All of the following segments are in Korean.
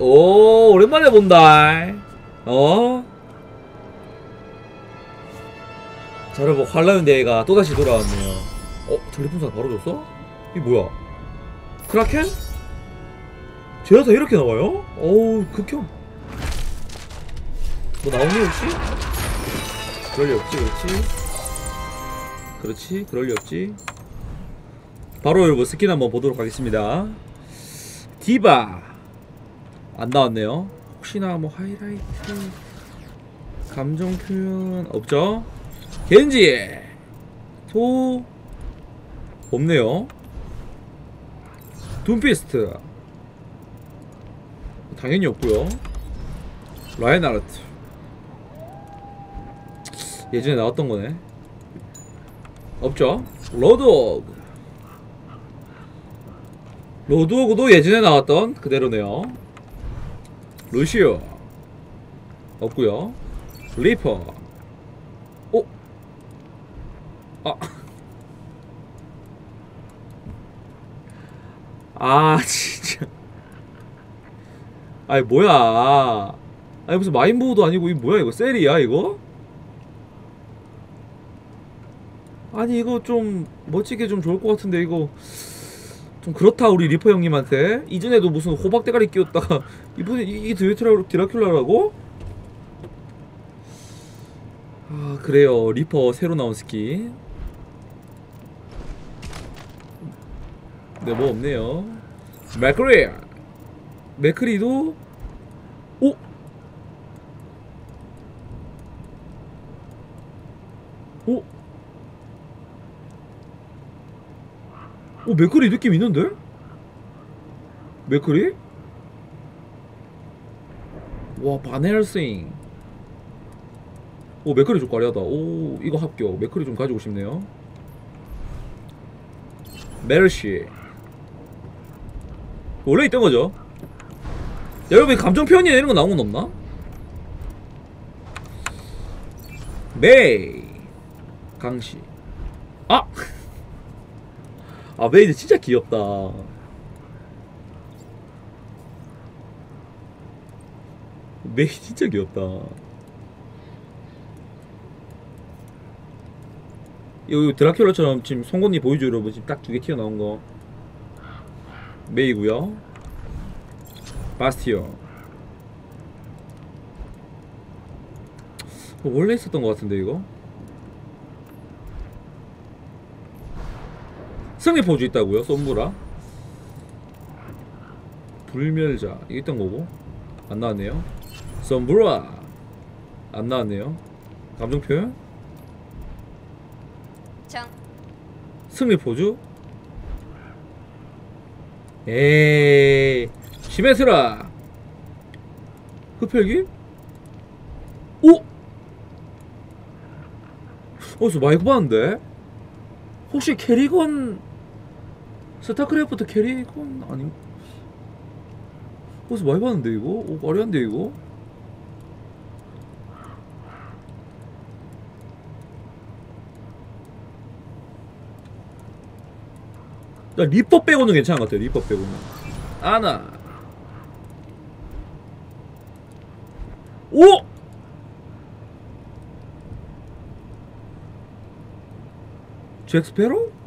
오 오랜만에 본다 어? 자 여러분 환라윤 대회가 또다시 돌아왔네요 어? 전리품사 바로 줬어? 이게 뭐야 크라켄? 제라사 이렇게 나와요? 어우 극혐 뭐 나오니 혹시? 그럴 리 없지 그렇지 그렇지 그럴 리 없지 바로 여러분 스킨 한번 보도록 하겠습니다 디바 안 나왔네요. 혹시나 뭐 하이라이트 감정 표현 없죠? 겐지! 토 없네요. 둠피스트. 당연히 없고요. 라인하르트. 예전에 나왔던 거네. 없죠? 로드오그. 로드오그도 예전에 나왔던 그대로네요 루시오. 없고요. 리퍼. 어? 아. 아 진짜. 아니 뭐야. 아니 무슨 마인보우도 아니고 이 뭐야 이거? 셀이야 이거? 아니 이거 좀 멋지게 좀 좋을 것 같은데 이거 좀 그렇다 우리 리퍼 형님한테 이전에도 무슨 호박 대가리 끼웠다가 이번에 이, 이 드라큘라, 드라큘라라고? 아 그래요 리퍼 새로 나온 스킨 네뭐 없네요 맥크리 맥크리도 오? 오? 오 맥크리 느낌 있는데? 맥크리? 와 바넬싱 오 맥크리 좀 까리하다 오 이거 합격 맥크리 좀 가지고 싶네요 메르시 원래 있던 거죠 여러분 감정 표현이나 이런 거 나온 건 없나? 메이 강시 아! 아 메이드 진짜 귀엽다. 메이 진짜 귀엽다. 이거 드라큘라처럼 지금 송곳니 보이죠 여러분? 지금 딱 두 개 튀어나온 거. 메이고요. 바스티오 어, 원래 있었던 것 같은데 이거 승리 포즈 있다고요? 솜브라 불멸자. 이게 있던 거고? 안 나왔네요. 솜브라 안 나왔네요. 감정 표현 정. 승리 포즈? 에이. 시메스라! 흡혈기 오! 어디서 많이 봤는데? 혹시 캐리건 스타크래프트 캐리건 아니 어디서 많이 봤는데 이거 오 화려한데 이거 나 리퍼 빼고는 괜찮은 것 같아요. 리퍼 빼고는. 아나. 오! 잭스페로?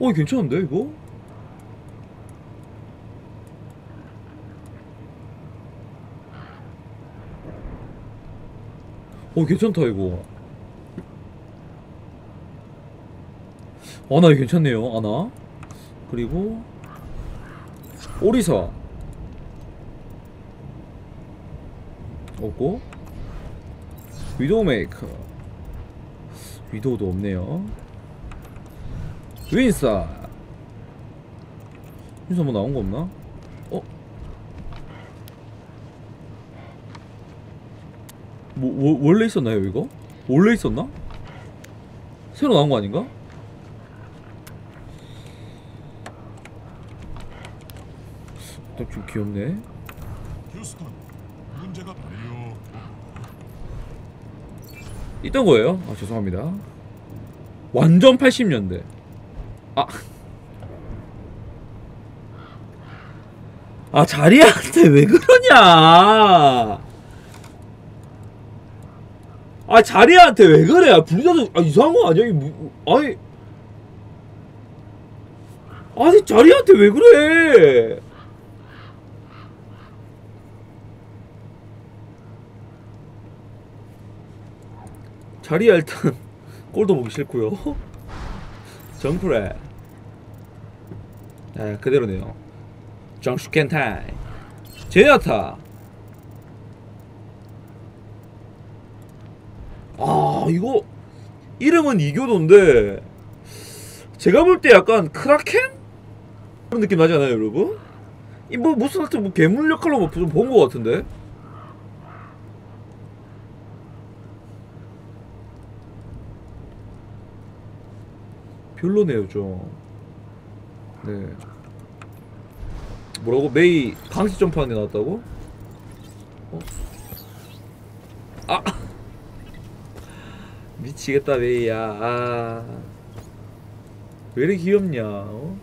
어, 괜찮은데 이거? 어, 괜찮다 이거. 아나 이거 괜찮네요. 아나. 그리고 오리사 없고 위도우 메이커 위도우도 없네요 윈사 윈사 뭐 나온 거 없나? 어? 뭐 워, 원래 있었나요 이거? 원래 있었나? 새로 나온 거 아닌가? 딱좀 귀엽네. 휴스턴 문제가 발요 있던 거예요? 아 죄송합니다. 완전 80년대. 아. 아 자리한테 왜 그러냐? 아 자리한테 왜 그래? 아, 분리자도 아 이상한 거 아니야? 이 뭐, 아니. 아니 자리한테 왜 그래? 자리야 일단 꼴도 보기 싫고요 정프레 아 그대로네요. 정슈켄타이. 제냐타. 아 이거 이름은 이교도인데 제가 볼 때 약간 크라켄? 그런 느낌 나지 않아요 여러분? 이뭐 무슨 하여튼 뭐 괴물 역할로 뭐좀본 것 같은데 별로네요 좀 네. 뭐라고? 메이 강시 점프하는 데 나왔다고? 어? 아! 미치겠다 메이야 아. 왜 이렇게 귀엽냐 어?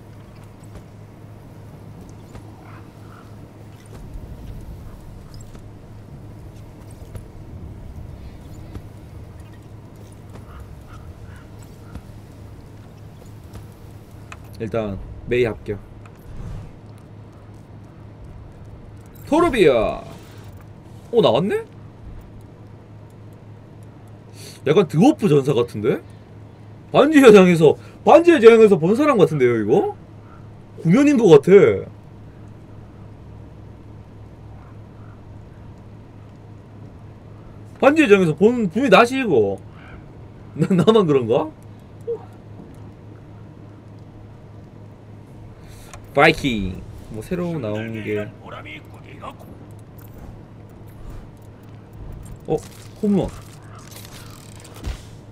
일단 메이 합격 토르비아 오 나왔네? 약간 드워프 전사 같은데? 반지의 제왕에서 반지의 제왕에서 본 사람 같은데요 이거? 공연인 것 같아 반지의 제왕에서 본 분이 나시 이거 나, 나만 그런가? 바이킹. 뭐 새로 나온 게. 어? 홈런.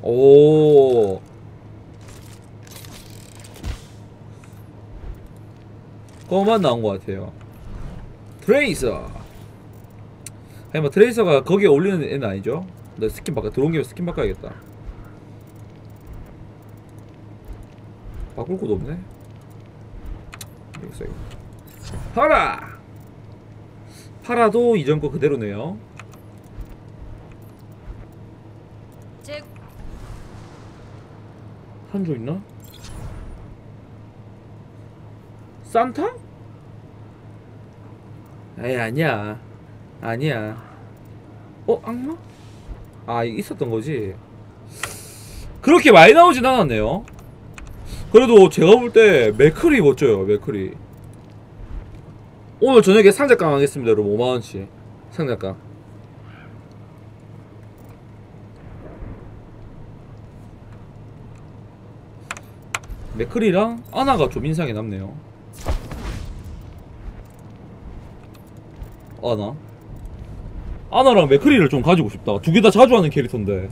오. 거만 나온 것 같아요. 트레이서. 아니 뭐 트레이서가 거기에 어울리는 애는 아니죠? 나 스킨 바꿔 들어온 김에 스킨 바꿔야겠다. 바꿀 곳 없네 써야겠다 파라 파라도 이전 거 그대로네요. 제 한조 있나? 산타? 에이 아니야. 아니야. 어 악마? 아 있었던 거지? 그렇게 많이 나오진 않았네요 그래도 제가 볼 때 맥클이 멋져요 맥클이 오늘 저녁에 상자깡 하겠습니다 여러분 5만원치 상자깡 맥클이랑 아나가 좀 인상이 남네요. 아나? 아나랑 맥클이를 좀 가지고 싶다. 두 개 다 자주 하는 캐릭터인데.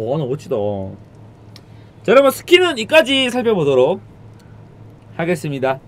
어, 아나 멋지다. 자 여러분 스킨은 이까지 살펴보도록 하겠습니다